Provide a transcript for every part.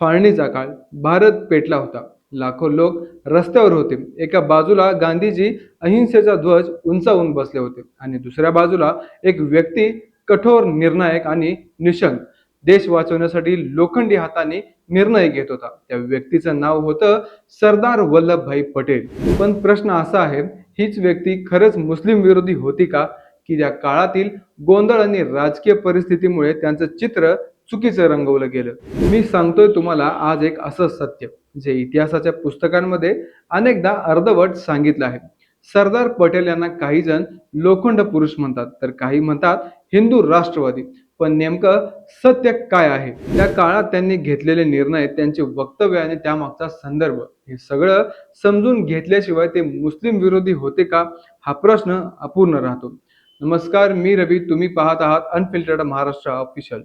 फाळणीचा काळ भारत पेटला होता. लाखो लोक रस्त्यावर होते. एका बाजूला गांधीजी अहिंसेचा ध्वज उंचावून बसले होते आणि दुसऱ्या बाजूला एक व्यक्ती कठोर निर्णायक आणि निशंक देश वाचवण्यासाठी लोखंडी हाताने निर्णय घेत होता. त्या व्यक्तीचं नाव होतं सरदार वल्लभभाई पटेल. पण प्रश्न असा आहे हीच व्यक्ती खरंच मुस्लिम विरोधी होती का? की त्या काळातील गोंधळ आणि राजकीय परिस्थितीमुळे त्यांचं चित्र चुकीचं रंगवलं गेलं. मी सांगतोय तुम्हाला आज एक असं सत्य जे इतिहासाच्या पुस्तकांमध्ये अनेकदा अर्धवट सांगितलं आहे. सरदार पटेल यांना काही जण लोखंड पुरुष म्हणतात तर काही म्हणतात हिंदू राष्ट्रवादी. पण नेमकं सत्य काय आहे? त्या काळात त्यांनी घेतलेले निर्णय त्यांचे वक्तव्य आणि त्यामागचा संदर्भ हे सगळं समजून घेतल्याशिवाय ते मुस्लिम विरोधी होते का? हा प्रश्न अपूर्ण राहतो. नमस्कार मी रवी. तुम्ही पाहत आहात अनफिल्टर्ड महाराष्ट्र ऑफिशियल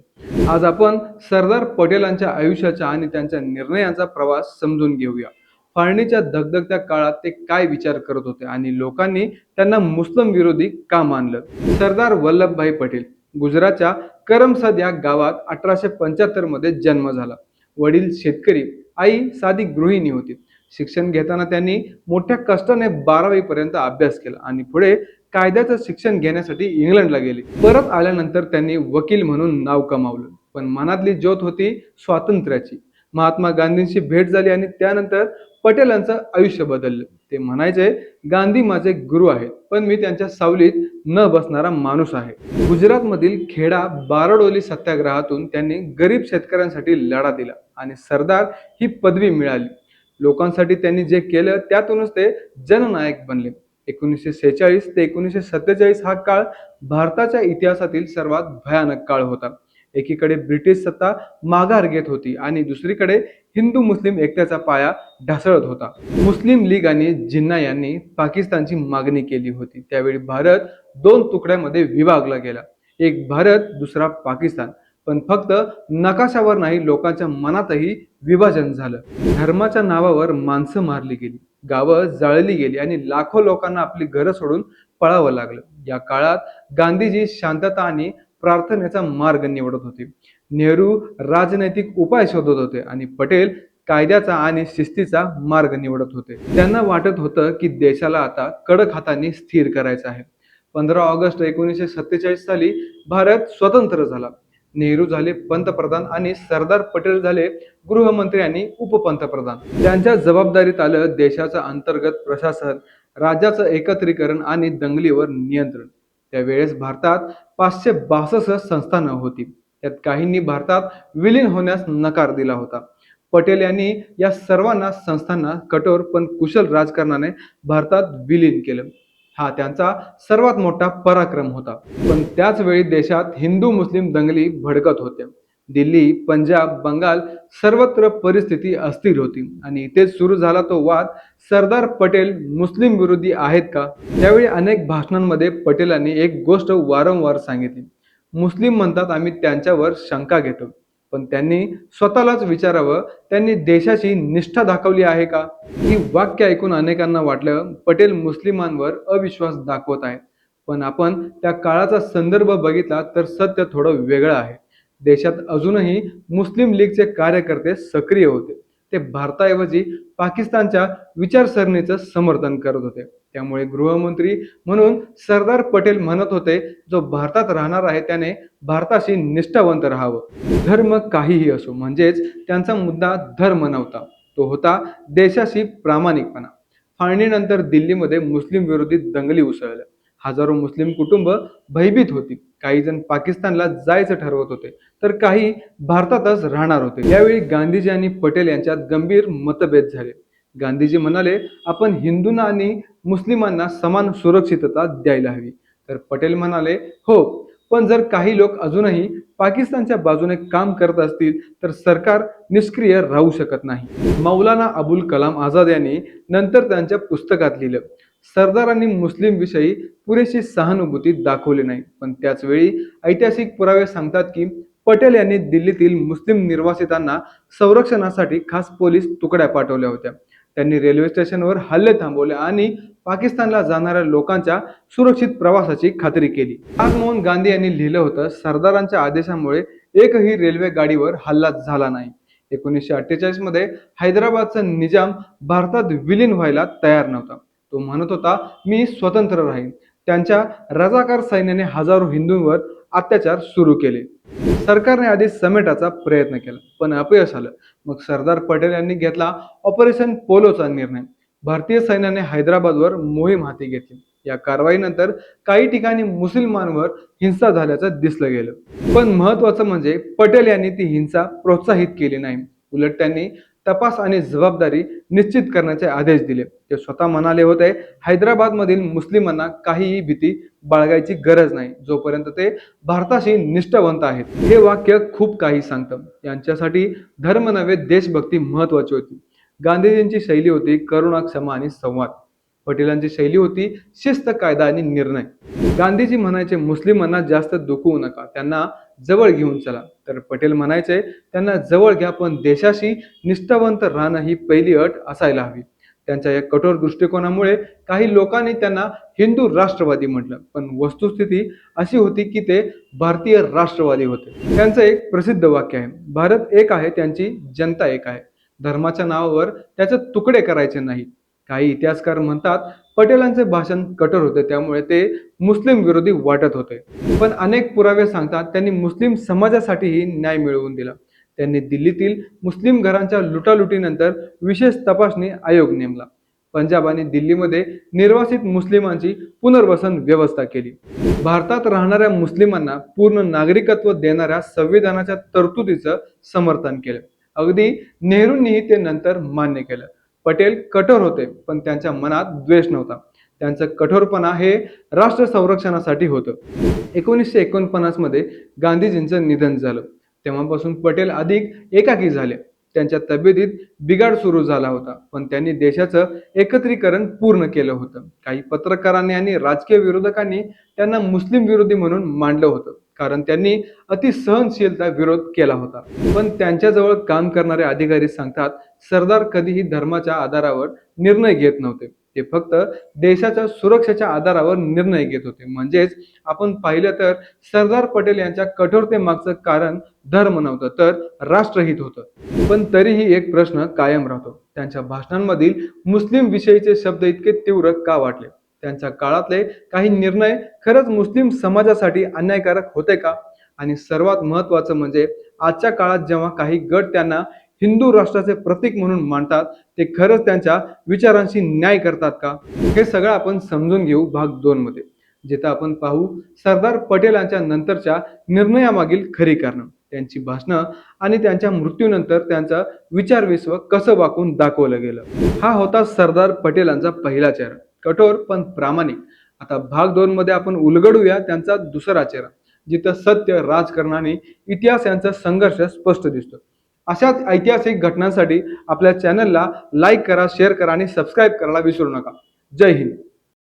आज आपण सरदार पटेलांच्या आयुष्याचा आणि त्यांच्या निर्णयांचा प्रवास समजून घेऊया. फाळणीच्या धगधगत्या काळात ते काय विचार करत होते आणि लोकांनी त्यांना मुस्लिम विरोधी का मानलं? सरदार वल्लभभाई पटेल गुजरातच्या करमसद या गावात अठराशे पंच्याहत्तरमध्ये जन्म झाला. वडील शेतकरी आई साधी गृहिणी होती. शिक्षण घेताना त्यांनी मोठ्या कष्टाने बारावी पर्यंत अभ्यास केला आणि पुढे कायद्याचं शिक्षण घेण्यासाठी इंग्लंडला गेले. परत आल्यानंतर त्यांनी वकील म्हणून नाव कमावलं. पण मनातली ज्योत होती स्वातंत्र्याची. महात्मा गांधींशी भेट झाली आणि त्यानंतर पटेलांचं आयुष्य बदललं. ते म्हणायचे गांधी माझे गुरु आहेत पण मी त्यांच्या सावलीत न बसणारा माणूस आहे. गुजरातमधील खेडा बारडोली सत्याग्रहातून त्यांनी गरीब शेतकऱ्यांसाठी लढा दिला आणि सरदार ही पदवी मिळाली. लोकांसाठी त्यांनी जे केलं त्यातूनच ते जननायक बनले. एकोणीसशे सेहेचाळीस ते एकोणीसशे सत्तेचाळीस हा काळ भारताच्या इतिहासातील सर्वात भयानक काळ होता. एकीकडे ब्रिटिश सत्ता माघार घेत होती आणि दुसरीकडे हिंदू मुस्लिम एकट्याचा पाया ढासळत होता. मुस्लिम लीग आणि जिन्ना यांनी पाकिस्तानची मागणी केली होती. त्यावेळी भारत दोन तुकड्यामध्ये विभागला गेला. एक भारत दुसरा पाकिस्तान. पण फक्त नकाशावर नाही लोकांच्या मनातही विभाजन झालं. धर्माच्या नावावर माणसं मारली गेली. गावं जळली गेली आणि लाखो लोकांना आपली घरं सोडून पळावं लागलं. या काळात गांधीजी शांतता आणि प्रार्थनेचा मार्ग निवडत होते. नेहरू राजनैतिक उपाय शोधत होते आणि पटेल कायद्याचा आणि शिस्तीचा मार्ग निवडत होते. त्यांना वाटत होतं की देशाला आता कडक हाताने स्थिर करायचं आहे. पंधरा ऑगस्ट एकोणीसशे सत्तेचाळीस साली भारत स्वतंत्र झाला. नेहरू झाले पंतप्रधान आणि सरदार पटेल झाले गृहमंत्री आणि उपपंतप्रधान. त्यांच्या जबाबदारीत आलं देशाचं अंतर्गत प्रशासन राज्याचं एकत्रीकरण आणि दंगलीवर नियंत्रण. त्यावेळेस भारतात पाचशे बासष्ट संस्थानं होती. त्यात काहींनी भारतात विलीन होण्यास नकार दिला होता. पटेल यांनी या सर्वांना संस्थांना कठोर पण कुशल राजकारणाने भारतात विलीन केलं. हा त्यांचा सर्वात मोठा पराक्रम होता. पण त्याच वेळी देशात हिंदू मुस्लिम दंगली भडकत होत्या दिल्ली पंजाब बंगाल सर्वत्र परिस्थिती अस्थिर होती आणि इथेच सुरू झाला तो वाद सरदार पटेल मुस्लिम विरोधी आहेत का? त्यावेळी अनेक भाषणांमध्ये पटेलांनी एक गोष्ट वारंवार सांगितली. मुस्लिम म्हणतात आम्ही त्यांच्यावर शंका घेतो. पण त्यांनी स्वतःलाच विचारावं त्यांनी देशाची निष्ठा दाखवली आहे का? ही वाक्य ऐकून अनेकांना वाटलं पटेल मुस्लिमांवर अविश्वास दाखवत आहेत. पण आपण त्या काळाचा संदर्भ बघितला तर सत्य थोडं वेगळं आहे. देशात अजूनही मुस्लिम लीगचे कार्यकर्ते सक्रिय होते. ते भारताऐवजी पाकिस्तानच्या विचारसरणीचं समर्थन करत होते. त्यामुळे गृहमंत्री म्हणून सरदार पटेल म्हणत होते जो भारतात राहणार आहे त्याने भारताशी निष्ठावंत राहावं. धर्म काहीही असो म्हणजेच त्यांचा मुद्दा धर्म नव्हता. तो होता देशाशी प्रामाणिकपणा. फाळणीनंतर दिल्लीमध्ये मुस्लिम विरोधी दंगली उसळल्या. हजारो मुस्लिम कुटुंब भयभीत होती. काही जण पाकिस्तानला जायचं ठरवत होते तर काही भारतातच राहणार होते. यावेळी गांधीजी आणि पटेल यांच्यात गंभीर मतभेद झाले. गांधीजी म्हणाले आपण हिंदूंना आणि मुस्लिमांना समान सुरक्षितता द्यायला हवी. तर पटेल म्हणाले हो पण जर काही लोक अजूनही पाकिस्तानच्या बाजूने काम करत असतील तर सरकार निष्क्रिय राहू शकत नाही. मौलाना अबुल कलाम आझाद यांनी नंतर त्यांच्या पुस्तकात लिहिलं सरदारांनी मुस्लिम विषयी पुरेशी सहानुभूती दाखवली नाही. पण त्याचवेळी ऐतिहासिक पुरावे सांगतात की पटेल यांनी दिल्लीतील मुस्लिम निर्वासितांना संरक्षणासाठी खास पोलीस तुकड्या पाठवल्या होत्या. त्यांनी रेल्वे स्टेशनवर हल्ले थांबवले आणि पाकिस्तानला जाणाऱ्या लोकांच्या सुरक्षित प्रवासाची खात्री केली. राजमोहन गांधी यांनी लिहिलं होतं सरदारांच्या आदेशामुळे एकही रेल्वे गाडीवर हल्ला झाला नाही. एकोणीसशे अठ्ठेचाळीसमध्ये हैदराबादचा निजाम भारतात विलीन व्हायला तयार नव्हता. तो म्हणत होता मी स्वतंत्र राहीन. त्यांच्या रजाकार सैन्याने हजारो हिंदूंवर अत्याचार सुरू केले. सरकारने आधी समेटाचा प्रयत्न केला पण अपयश आलं. मग सरदार पटेल यांनी घेतला ऑपरेशन पोलोचा निर्णय. भारतीय सैन्याने हैदराबादवर मोहीम हाती घेतली. या कारवाईनंतर काही ठिकाणी मुसलमानवर हिंसा झाल्याचं दिसलं गेलं. पण महत्वाचं म्हणजे पटेल यांनी ती हिंसा प्रोत्साहित केली नाही. उलट त्यांनी तपास आणि जबाबदारी निश्चित करण्याचे आदेश दिले. ते स्वतः म्हणाले होते हैदराबादमधील मुस्लिमांना काहीही भीती बाळगायची गरज नाही. जोपर्यंत ते भारताशी निष्ठावंत आहेत. हे वाक्य खूप काही सांगतं. यांच्यासाठी धर्म नव्हे देशभक्ती महत्वाची होती. गांधीजींची शैली होती करुणा क्षमा आणि संवाद. पटेलांची शैली होती शिस्त कायदा आणि निर्णय. गांधीजी म्हणायचे मुस्लिमांना जास्त दुखवू नका. त्यांना जवळ घेऊन चला. तर पटेल म्हणायचे त्यांना जवळ घ्या पण देशाशी निष्ठावंत राहणं ही पहिली अट असायला हवी. त्यांच्या या कठोर दृष्टिकोनामुळे काही लोकांनी त्यांना हिंदू राष्ट्रवादी म्हटलं. पण वस्तुस्थिती अशी होती की ते भारतीय राष्ट्रवादी होते. त्यांचं एक प्रसिद्ध वाक्य आहे भारत एक आहे त्यांची जनता एक आहे. धर्माच्या नावावर त्याचे तुकडे करायचे नाही. काही इतिहासकार म्हणतात पटेलांचे भाषण कठोर होते त्यामुळे ते मुस्लिम विरोधी वाटत होते. पण अनेक पुरावे सांगतात त्यांनी मुस्लिम समाजासाठीही न्याय मिळवून दिला. त्यांनी दिल्लीतील मुस्लिम घरांच्या लुटालुटीनंतर विशेष तपासणी आयोग नेमला. पंजाब आणि दिल्लीमध्ये निर्वासित मुस्लिमांची पुनर्वसन व्यवस्था केली. भारतात राहणाऱ्या मुस्लिमांना पूर्ण नागरिकत्व देणाऱ्या संविधानाच्या तरतुदीचं समर्थन केलं. अगदी नेहरूंनीही ते नंतर मान्य केलं. पटेल कठोर होते पण त्यांच्या मनात द्वेष नव्हता. त्यांचं कठोरपणा हे राष्ट्र संरक्षणासाठी होतं. एकोणीसशे एकोणपन्नासमध्ये गांधीजींचं निधन झालं. तेव्हापासून पटेल अधिक एकाकी झाले. त्यांच्या तब्येतीत बिघाड सुरू झाला होता पण त्यांनी देशाचं एकत्रीकरण पूर्ण केलं होतं. काही पत्रकारांनी आणि राजकीय विरोधकांनी त्यांना मुस्लिम विरोधी म्हणून मांडलं होतं. कारण त्यांनी अति सहनशीलता विरोध केला होता. पण त्यांच्याजवळ काम करणारे अधिकारी सांगतात सरदार कधीही धर्माच्या आधारावर निर्णय घेत नव्हते. ते फक्त देशाच्या सुरक्षेच्या आधारावर निर्णय घेत होते. म्हणजेच आपण पाहिलं तर सरदार पटेल यांच्या कठोरतेमागचं कारण धर्म नव्हतं तर राष्ट्रहित होतं. पण तरीही एक प्रश्न कायम राहतो. त्यांच्या भाषणांमधील मुस्लिम विषयीचे शब्द इतके तीव्र का वाटले? त्यांच्या काळातले काही निर्णय खरंच मुस्लिम समाजासाठी अन्यायकारक होते का? आणि सर्वात महत्वाचं म्हणजे आजच्या काळात जेव्हा काही गट त्यांना हिंदू राष्ट्राचे प्रतीक म्हणून मांडतात ते खरंच त्यांच्या विचारांशी न्याय करतात का? हे सगळं आपण समजून घेऊ भाग दोन मध्ये जिथं आपण पाहू सरदार पटेल यांच्या नंतरच्या निर्णयामागील खरी कारणं. त्यांची भाषणं आणि त्यांच्या मृत्यूनंतर त्यांचं विचारविश्व कसं वाकून दाखवलं गेलं. हा होता सरदार पटेलांचा पहिला चेहरा. कठोर पण प्रामाणिक. आता भाग दोन मध्ये आपण उलगडूया त्यांचा दुसरा चेहरा जिथं सत्य राजकारण आणि इतिहास यांचा संघर्ष स्पष्ट दिसतो. अशाच ऐतिहासिक घटनांसाठी आपल्या चॅनलला लाईक करा शेअर करा आणि सबस्क्राईब करायला विसरू नका. जय हिंद.